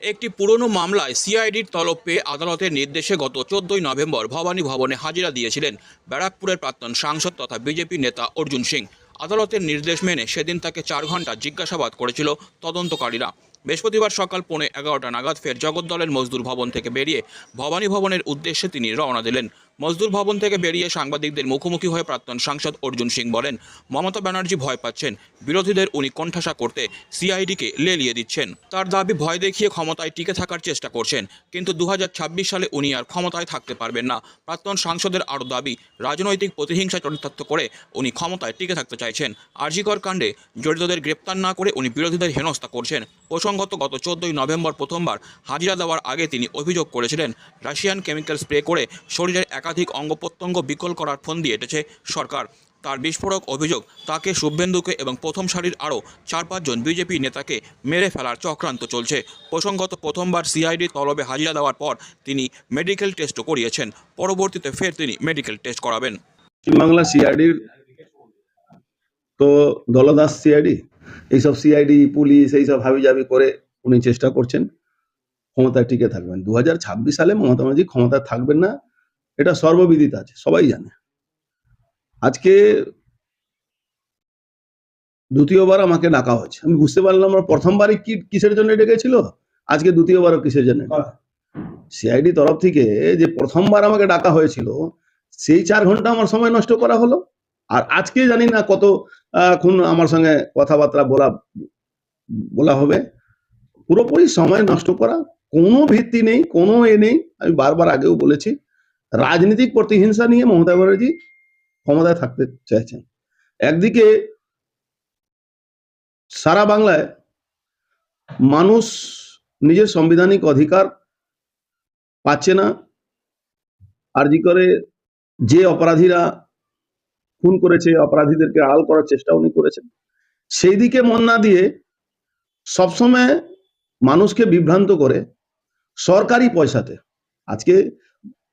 একটি পুরনো মামলায় সিআইডির তলব পেয়ে আদালতের নির্দেশে গত চোদ্দই নভেম্বর ভবানী ভবনে হাজিরা দিয়েছিলেন ব্যারাকপুরের প্রাক্তন সাংসদ তথা বিজেপি নেতা অর্জুন সিং। আদালতের নির্দেশ মেনে সেদিন তাকে চার ঘণ্টা জিজ্ঞাসাবাদ করেছিল তদন্তকারীরা। বৃহস্পতিবার সকাল পৌনে এগারোটা নাগাদ ফের জগদ্দলের মজদুর ভবন থেকে বেরিয়ে ভবানী ভবনের উদ্দেশ্যে তিনি রওনা দিলেন। মজদুর ভবন থেকে বেরিয়ে সাংবাদিকদের মুখোমুখি হয়ে প্রাক্তন সাংসদ অর্জুন সিং বলেন, মমতা ব্যানার্জি ভয় পাচ্ছেন, বিরোধীদের উনি কণ্ঠাসা করতে সিআইডিকে লেলিয়ে দিচ্ছেন। তার দাবি, ভয় দেখিয়ে ক্ষমতায় টিকে থাকার চেষ্টা করছেন, কিন্তু দু হাজার ছাব্বিশ সালে উনি আর ক্ষমতায় থাকতে পারবেন না। প্রাক্তন সাংসদের আরও দাবি, রাজনৈতিক প্রতিহিংসা চরিতার্থ করে উনি ক্ষমতায় টিকে থাকতে চাইছেন। আরজিকর কাণ্ডে জড়িতদের গ্রেপ্তার না করে উনি বিরোধীদের হেনস্থা করছেন। প্রসঙ্গত, গত চোদ্দই নভেম্বর প্রথমবার হাজিরা দেওয়ার আগে তিনি অভিযোগ করেছিলেন, রাশিয়ান কেমিক্যাল স্প্রে করে শরীরের একাধিক অঙ্গ প্রত্যঙ্গ বিকল করার ফোন দিয়ে এটেছে সরকার। তার বিস্ফোরক অভিযোগ, তাকে শুভেন্দুকে এবং প্রথম সারির আরও চার পাঁচজন বিজেপি নেতাকে মেরে ফেলার চক্রান্ত চলছে। প্রসঙ্গত প্রথমবার সিআইডি তলবে হাজিরা দেওয়ার পর তিনি মেডিকেল টেস্টও করিয়েছেন। পরবর্তীতে ফের তিনি মেডিকেল টেস্ট করাবেন। পশ্চিমবাংলা সিআইডির তো দলদাস সিআইডি, এইসব সিআইডি, পুলিশ, এইসব হাবি হাবিজাবি করে উনি চেষ্টা করছেন, ক্ষমতায় টিকে থাকবেন। দু হাজার ছাব্বিশ সালে মমতা ব্যানার্জি ক্ষমতায় থাকবেন না এটা সর্ববিদিত আছে সবাই জানে। আজকে দ্বিতীয়বার আমাকে ডাকা হয়েছে। আমি বুঝতে পারলাম আমার প্রথমবারই কি কিসের জন্য ডেকেছিল আজকে দ্বিতীয়বারও কিসের জন্য সিআইডি তরফ থেকে যে প্রথমবার আমাকে ডাকা হয়েছিল সেই চার ঘণ্টা আমার সময় নষ্ট করা হলো। আর আজকে জানি না কত খুন আমার সঙ্গে কথাবার্তা বলা বলা হবে। পুরোপুরি সময় নষ্ট করা কোনো ভিত্তি নেই কোনো এ নেই। আমি বারবার আগেও বলেছি রাজনৈতিক প্রতিহিংসা নিয়ে মমতা ব্যানার্জি ক্ষমতায় থাকতে চাইছেন। একদিকে সারা বাংলায় মানুষ নিজের সাংবিধানিক অধিকার পাচ্ছে না। আরজি করে যে অপরাধীরা খুন করেছে, অপরাধীদেরকে আড়াল করার চেষ্টা উনি করেছেন, সেই দিকে মন না দিয়ে সবসময় মানুষকে বিভ্রান্ত করে সরকারি পয়সাতে। আজকে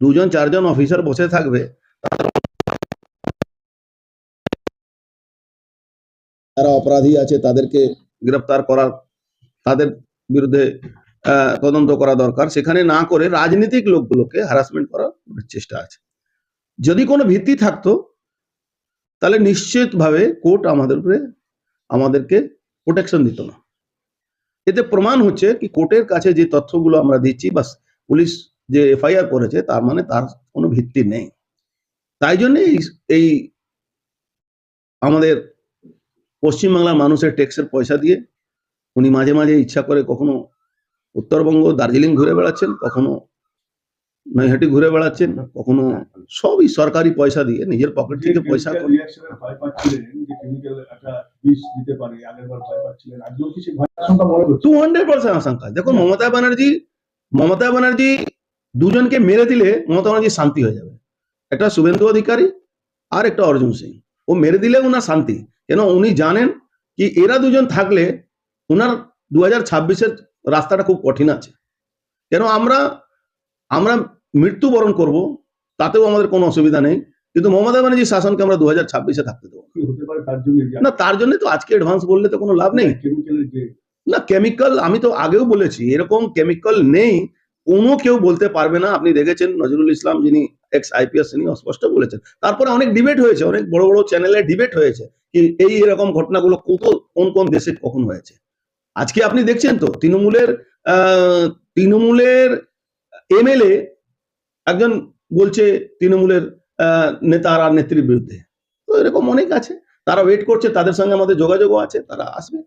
দুজন, চারজন অফিসার বসে থাকবে। যারা অপরাধী আছে, তাদেরকে গ্রেপ্তার করার, তাদের বিরুদ্ধে তদন্ত করা দরকার। সেখানে না করে রাজনৈতিক লোকগুলোকে হ্যারাসমেন্ট করার চেষ্টা আছে। যদি কোনো ভিত্তি থাকতো, তাহলে নিশ্চিতভাবে কোর্ট আমাদের উপরে, আমাদেরকে প্রোটেকশন দিত না। এতে প্রমাণ হচ্ছে কি কোর্টের কাছে যে তথ্যগুলো আমরা দিচ্ছি বা পুলিশ যে এফআইআর করেছে তার মানে তার কোনো ভিত্তি নেই। তাই জন্য এই আমাদের পশ্চিমবাংলার মানুষের ট্যাক্সের পয়সা দিয়ে উনি মাঝে মাঝে ইচ্ছা করে কখনো উত্তরবঙ্গ দার্জিলিং ঘুরে বেড়াচ্ছেন কখনো নৈহাটি ঘুরে বেড়াচ্ছেন কখনো সবই সরকারি পয়সা দিয়ে নিজের পকেট থেকে পয়সা টু হান্ড্রেড পার্সেন্ট আশঙ্কা। দেখুন মমতা ব্যানার্জি মমতা ব্যানার্জি দুজনকে মেরে দিলে মমতা ব্যানার্জি শান্তি হয়ে যাবে। একটা শুভেন্দু অধিকারী আর একটা অর্জুন সিং। ও মেরে দিলে ওনার শান্তি। কেন? উনি জানেন কি এরা দুজন থাকলে ওনার দু হাজার ছাব্বিশের রাস্তাটা খুব কঠিন আছে। কেন? আমরা আমরা মৃত্যুবরণ করব তাতেও আমাদের কোনো অসুবিধা নেই। কিন্তু মমতা ব্যানার্জির শাসনকে আমরা দু হাজার ছাব্বিশে থাকতে দেবো না। তার জন্য তো আজকে অ্যাডভান্স বললে তো কোনো লাভ নেই। না কেমিক্যাল আমি তো আগেও বলেছি এরকম কেমিক্যাল নেই কোনো কেউ বলতে পারবে না। আপনি দেখেছেন নজরুল ইসলাম যিনি এক্স আইপিএস তিনি স্পষ্ট বলেছেন। তারপরে অনেক ডিবেট হয়েছে, অনেক বড় বড় চ্যানেলে ডিবেট হয়েছে কি এই এরকম ঘটনাগুলো কত কোন কোন দেশে কখন হয়েছে। আজকে আপনি দেখছেন তো, তৃণমূলের তৃণমূলের এমএলএ একজন বলছে তৃণমূলের নেতার আর নেত্রীর বিরুদ্ধে। তো এরকম অনেক আছে। তারা ওয়েট করছে, তাদের সঙ্গে আমাদের যোগাযোগও আছে, তারা আসবে।